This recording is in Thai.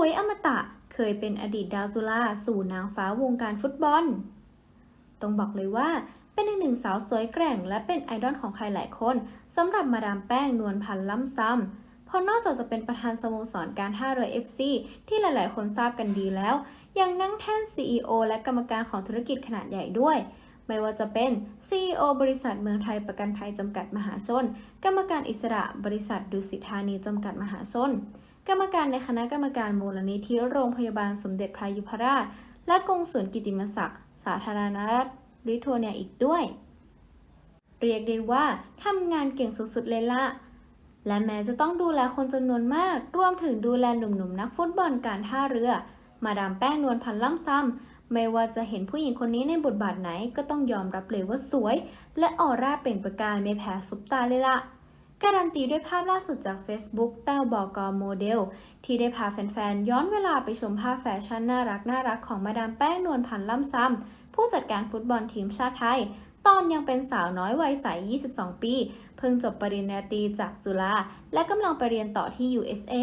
วยอมตะเคยเป็นอดีตดาวจุฬาสู่นางฟ้าวงการฟุตบอลต้องบอกเลยว่าเป็นอีกหนึ่งสาวสวยแกร่ง และเป็นไอดอลของใครหลายคนสำหรับมาดามแป้งนวลพันธ์ล่ำซ้ำเพราะนอกจากจะเป็นประธานสโมสรการท่าเรือ FC ที่หลายๆ คนทราบกันดีแล้ว ยังนั่งแท่น CEO และกรรมการของธุรกิจขนาดใหญ่ด้วยไม่ว่าจะเป็น CEO บริษัทเมืองไทยประกันภัยจำกัดมหาชน กรรมการอิสระบริษัทดุสิตธานีจำกัดมหาชน กรรมการในคณะกรรมการมูลนิธิโรงพยาบาลสมเด็จพระยุพราช และกงสุลกิติมศักดิ์สาธารณรัฐลิทัวเนียอีกด้วย เรียกได้ว่าทำงานเก่งสุดๆเลยละและแม้จะต้องดูแลคนจำนวนมาก รวมถึงดูแลหนุ่มๆนักฟุตบอลการท่าเรือ มาดามแป้งนวลพันล่ำซ้ำไม่ว่าจะเห็นผู้หญิงคนนี้ในบทบาทไหนก็ต้องยอมรับเลยว่าสวย และออร่าเปล่งประกายไม่แพ้ซุปตาเลยละ การันตีด้วยภาพล่าสุดจาก Facebook แต้วบอกอโมเดล ที่ได้พาแฟนๆ ย้อนเวลาไปชมภาพแฟชั่นน่ารักน่ารักของมาดามแป้งนวลพันธ์ล่ำซ้ำผู้จัดการฟุตบอลทีมชาติไทย ตอนยังเป็นสาวน้อยวัยใส 22 ปี เพิ่งจบปริญญาตรีจากจุฬาและกำลังไปเรียนต่อที่ USA